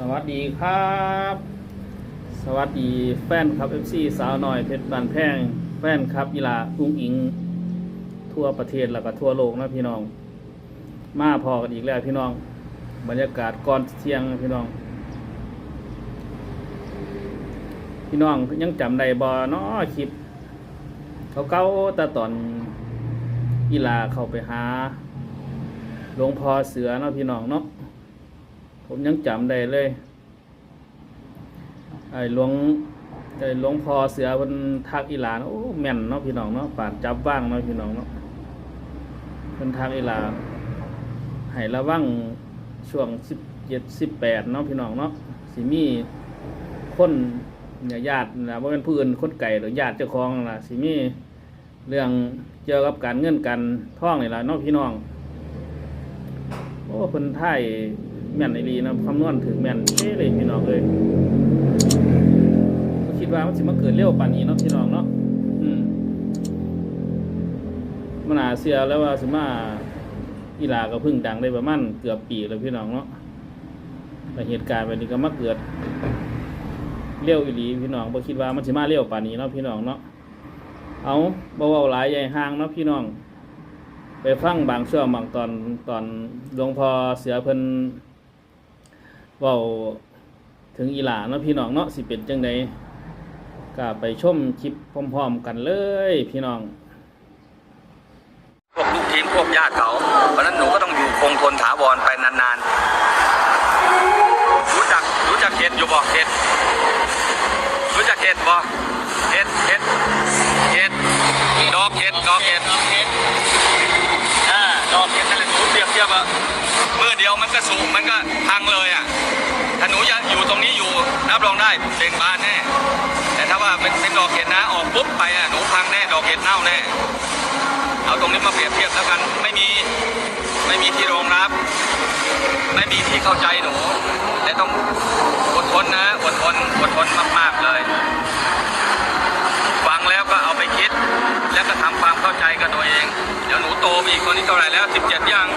สวัสดีครับ สวัสดีแฟนครับ FC สาวน้อยเพชรบานแพงแฟนครับกีฬาอุ้งอิง ทั่วประเทศแล้วก็ทั่วโลกนะพี่น้อง มาพอกันอีกแล้วพี่น้อง บรรยากาศก่อนเที่ยงพี่น้อง พี่น้องยังจำได้บ่เนาะคลิปเขาเก้าแต่ตอนกีฬาเข้าไปหาหลวงพ่อเสือเนาะพี่น้องเนาะ ผมยังจำได้เลยไอ้หลวงไอ้หลวงพ่อเสือเพิ่นทักอีหลานโอ้แม่นเนาะพี่น้องเนาะป่านจับว่างเนาะพี่น้องเนาะเพิ่นทักอีหลานให้ระวังช่วง17 18เนาะพี่น้องเนาะสิมีคนเนี่ยญาตินะบ่เป็นผู้อื่นคนไก่หรือญาติเจ้าของนะสิมีเรื่องเกี่ยวกับการเงินการท่องนี่ละเนาะพี่น้องโอ้เพิ่นไทย แม่นไอรีนะคำนวณถึงแม่นเท่เลยพี่น้องเลยก็คิดว่ามันสิมาเกิดเร็วป่านนี้เนาะพี่น้องเนาะอืมมันอาเสียแล้วว่าสิมาอีลาก็เพิ่งดังได้ประมาณเกือบปีแล้วพี่น้องเนาะแต่เหตุการณ์แบบนี้ก็มาเกิดเร็วอีหลีพี่น้องบ่คิดว่ามันสิมาเร็วป่านนี้เนาะพี่น้องเนาะเอาบ่เว้าหลายใหญ่ห่างเนาะพี่น้อง ไปฟังบางช่วงบางตอนตอนหลวงพ่อเสือเพิ่น เว้าถึงอีหลาเนาะพี่น้องเนาะสิเป็นจังไดก็ไปชมคลิปพร้อมๆกันเลย พี่น้องพวกลูกทีมพวกญาติเขาเพราะฉะนั้นหนูก็ต้องอยู่คงทนถาวรไปนานๆ รู้จักรู้จักเห็ดอยู่บ่เห็ดรู้จักเห็ดบ่เห็ดเห็ดเห็ดดอกเห็ดดอกเห็ดอ่าดอกเห็ดนั่นแหละหนูเปรียบเทียบว่าเมื่อเดียวมันก็สูงมันก็พังเลยอะ อยู่ตรงนี้อยู่รับรองได้เบ่งบานแน่แต่ถ้าว่าเป็นเป็นดอกเห็ดนะออกปุ๊บไปอะหนูพังแน่ดอกเห็ดเน่าแน่เอาตรงนี้มาเปรียบเทียบแล้วกันไม่มีไม่มีที่รองรับ ไม่มีที่เข้าใจหนูและต้องอดทนนะอดทนอดทนมากๆเลยฟังแล้วก็เอาไปคิด แล้วก็ทำความเข้าใจกับตัวเองเดี๋ยวหนูโตไปอีกคนนี้เท่าไหร่แล้ว 17 ยัง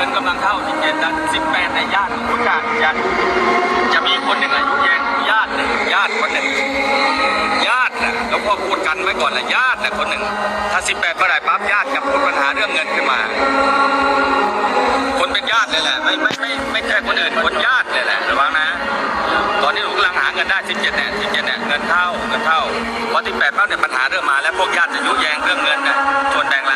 งินกำลังเข้า17นะ18ในญาติหนูจะจะจะมีคนหนึ่งอายุแยงญาติหนึ่งญาติคนหนึ่งญาตินะแล้วพ่อพูดกันไว้ก่อนแหละญาตินะคนหนึ่ง ถ้า18เมื่อไหร่ปั๊บญาติกับพูดปัญหาเรื่องเงินขึ้นมา คนเป็นญาติเลยแหละไม่ไม่ไม่ไม่ใช่คนอื่นคนญาติเลยแหละระวังนะ ตอนนี้หนูกำลังหาเงินได้17เนี่ย17เนี่ยเงินเท่าเงินเท่าพอ18ปั๊บเนี่ยปัญหาเริ่มมาแล้วพวกญาติจะยุแยงเรื่องเงินนี่ยชวนแบ่ง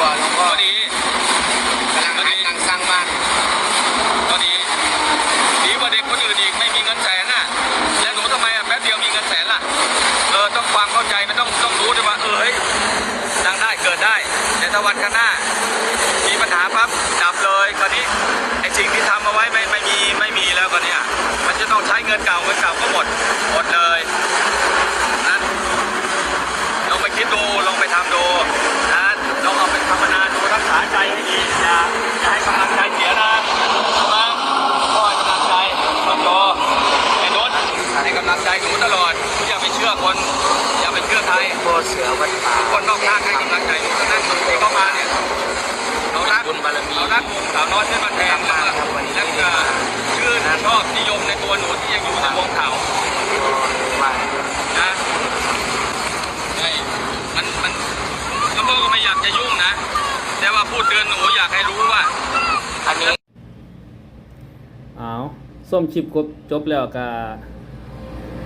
2ล้านกว่าแล้วก็ก็ดีกำลังหาทางสร้างบ้านก็ดีดีกว่าเด็กคนอื่นอีกไม่มีเงินแสนน่ะแล้วหนูทำไมอะแป๊บเดียวมีเงินแสนล่ะเออต้องความเข้าใจมันต้องต้องรู้ด้วยว่าเออเฮ้ยดังได้เกิดได้แต่ถ้าวันข้างหน้า มีปัญหาปั๊บดับเลยคราวนี้ไอ้สิ่งที่ทำเอาไว้ไม่ไม่มีไม่มีแล้วก็เนี่ยมันจะต้องใช้เงินเก่าเงินเก่าก็หมด หมดเลยนะลองไปคิดดูลองไปทำดูนะลองเอาไปภาวนาดูรักษาใจให้ดีอย่าอย่าให้กำลังใจเสียนะมาพ่อให้กำลังใจคนโตไอ้นุชให้กำลังใจหนูตลอดอย่าไปเชื่อคน อย่าไปเชื่อ ใครโบเสือวัดป่าคนนอกข้างให้กำลังใจหนูทั้งนั้นที่เข้ามาเนี่ยเรารักบุญบารมีเรารักสาวน้อยที่มาแทนแล้วก็แล้วก็ชื่นชอบนิยมในตัวหนูที่ยังอยู่ในวงเขามานะไอ้มันมันแล้วพ่อก็ไม่อยากจะยุ่งนะ แต่ว่าพูดเตือนหนูอยากให้รู้ว่าอันนี้เอาส้มคลิปกบจบแล้วก็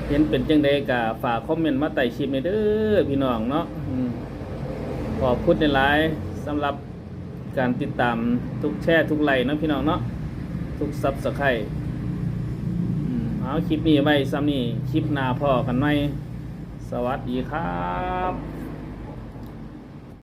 เห็นเป็นจังไดก็ฝากคอมเมนต์มาใต้คลิปในอยเด้อพี่น้องเนาะอืมขอบคุณในไลน์สำหรับการติดตามทุกแช่ทุกไลน์เนาะพี่น้องเนาะทุกซับสไครต์เอาคลิปนี้ไว้ซ้ำนี่คลิปหน้าพ่อกันไหมสวัสดีครับ